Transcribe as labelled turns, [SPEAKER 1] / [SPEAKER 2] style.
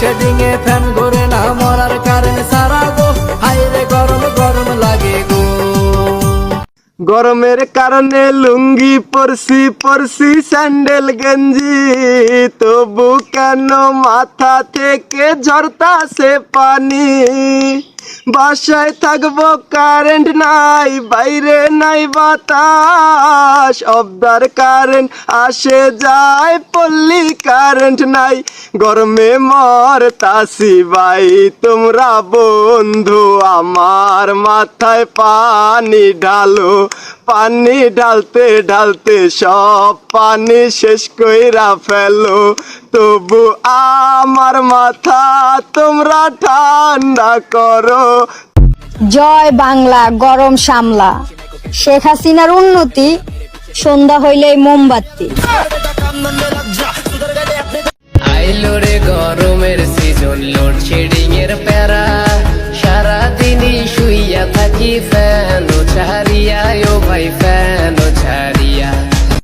[SPEAKER 1] এ fan না মরার সারা গো গরম গরম লাগে গো।
[SPEAKER 2] গরমের কারণে লুঙ্গি পরসি পরসি স্যান্ডেল, গেঞ্জি। তবু কেন মাথা থেকে ঝরতা সে পানি? বাসায় থাকব কারেন্ট নাই, বাইরে নাই বাতাস। অবদার কারেন্ট আসে যায়, পল্লি কারেন্ট নাই। গরমে মর তাসি ভাই, তোমরা বন্ধু, আমার মাথায় পানি ঢালো। পানি ঢালতে ঢালতে সব পানি শেষ কইরা ফেলো। তবু আমার মাথা তোমরা ঠান্ডা করো।
[SPEAKER 3] জয় বাংলা, গরম সামলা। শেখ হাসিনার উন্নতি, সন্ধ্যা হইলেই মোমবাতি।